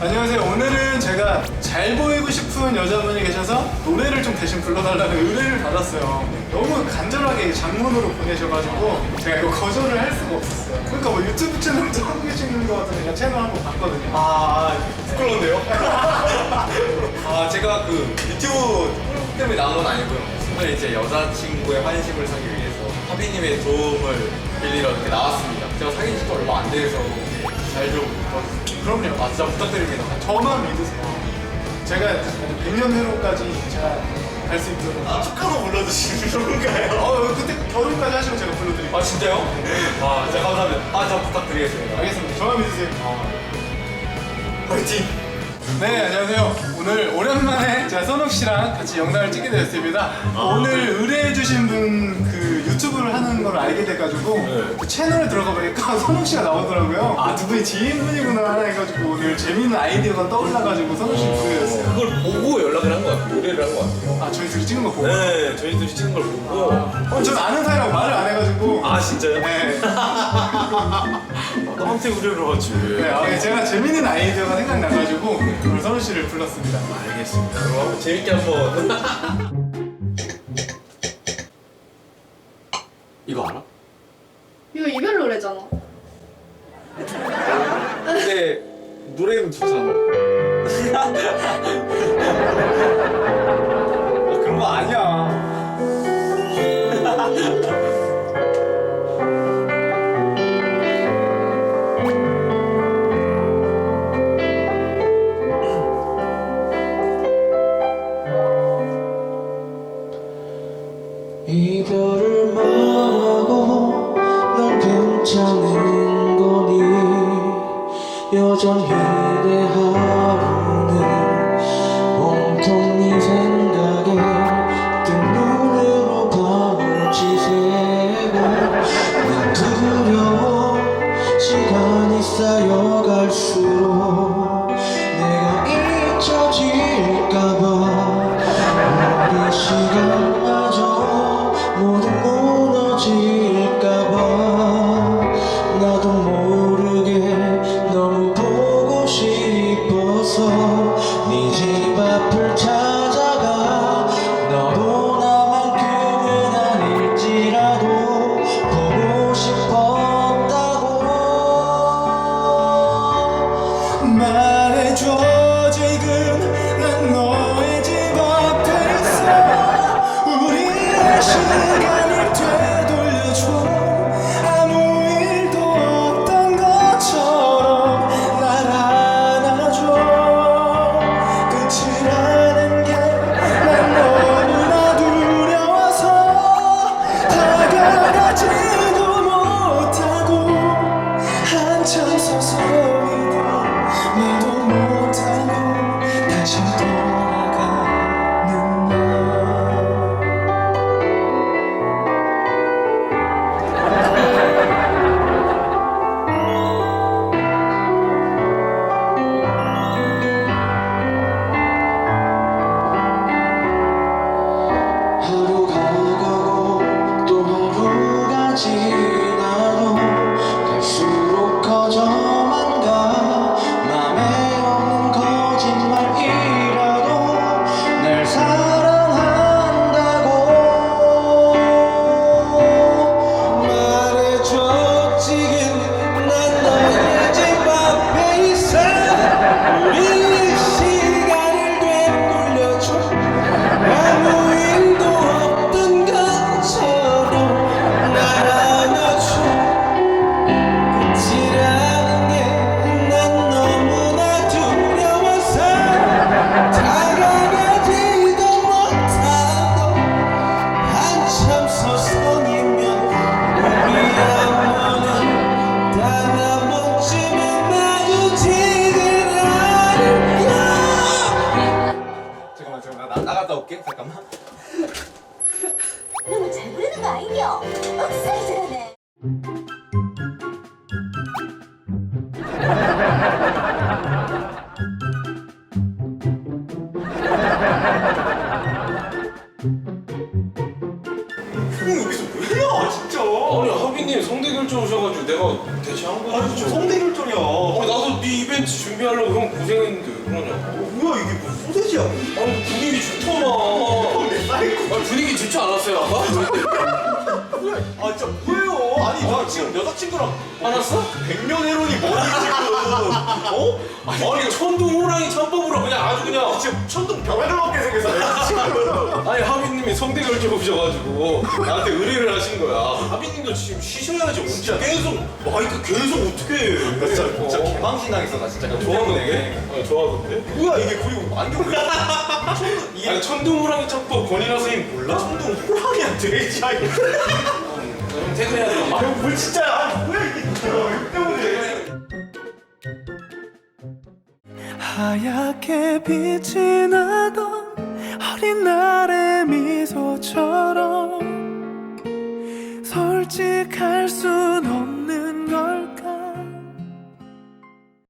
안녕하세요. 오늘은 제가 잘 보이고 싶은 여자분이 계셔서 노래를 좀 대신 불러달라는 의뢰를 받았어요. 너무 간절하게 장문으로 보내셔가지고 제가 이거 거절을 할 수가 없었어요. 그러니까 뭐 유튜브 채널도 하고 계시는 것 같아서 제가 채널 한번 봤거든요. 아 부끄러운데요? 아 제가 그 유튜브 때문에 나온 건 아니고요 오늘 이제 여자친구의 환심을 사기 위해서 하비님의 도움을 빌리러 이렇게 나왔습니다 제가 사귄 지가 얼마 안 돼서 잘좀 도와주세요 그럼요. 아 진짜 부탁드립니다 저만 믿으세요. 제가 100년 후로까지 제가 갈 수 있도록. 아 축하도 불러주시는 건가요? 어, 그때 결혼까지 하시면 제가 불러드릴게요. 아 진짜요? 아 진짜 감사합니다 아 저 부탁드리겠습니다 알겠습니다. 저만 믿으세요. 화이팅! 네, 안녕하세요. 오늘 오랜만에 제가 선욱 씨랑 같이 영상을 찍게 되었습니다. 오늘 의뢰해주신 분 그 유튜브를 하는 걸 알게 돼가지고 그 채널에 들어가 보니까 선욱 씨가 나오더라고요. 아, 두 분이 지인분이구나 하나 해가지고 오늘 재밌는 아이디어가 떠올라가지고 선욱 씨 부르였어요. 그걸 보고 연락을 한 것 같아요. 노래를 한 것 같아요. 아, 저희 둘이 찍은 거 보고. 네, 저희들이 찍은 걸 보고. 어, 전 아는 사이라고 말을 안 해가지고. 아, 진짜요? 네. 나한테 우려를 하지. 네, 아, 제가 재밌는 아이디어가 생각나가지고 선욱 씨를 불렀습니다. 알겠습니다. 그럼 한번 재밌게 한번. 이거 알아? 이거 이별 노래잖아. 근데 노래는 좋잖아 아, 그런 거 아니야. 여전히 내 하루 말해줘. 지금 난 너의 집 앞에 있어 우리의 시간을 되돌려줘 형 여기서 왜 나와 진짜. 아니 하빈님 성대 결정 오셔가지고 내가 대체한 거지. 아니 저 성대 결정이야. 아니 나도 네 이벤트 준비하려고 형 고생했는데 왜 그러냐고. 뭐야 이게 무슨 소세지야? 아니 분위기 좋더만. 내 사이코. 아니 분위기 좋지 않았어요 아까? 아 진짜 뭐예요? 아니 나 지금 여자친구랑 화났어? 백년 해론이 뭐니 지금? 어? 아니 천둥 호랑이 참법으로 그냥 아주 그냥 지금 천둥 벼락을 맞게 생겼어 내가 지금. 아니 하빈님이 성대 결정 오셔가지고 나한테 의뢰를 하신 거야 하빈님도 지금 쉬셔야지 진짜 계속 마이크 계속 어떻게 해 진짜 진짜 개망신 당했어 나 진짜 좋아하던데? 아니 좋아하던데? 뭐야 이게 그리고 안경 천둥 이게 아니 천둥 호랑이 참법 권인하 선생님 몰라? 천둥 호랑이야 이게. 형 퇴근해야 돼 아형뭘 진짜야? 아니 뭐야 이게 진짜 왜 때문에? 하얗게 빛이 나던 어린 날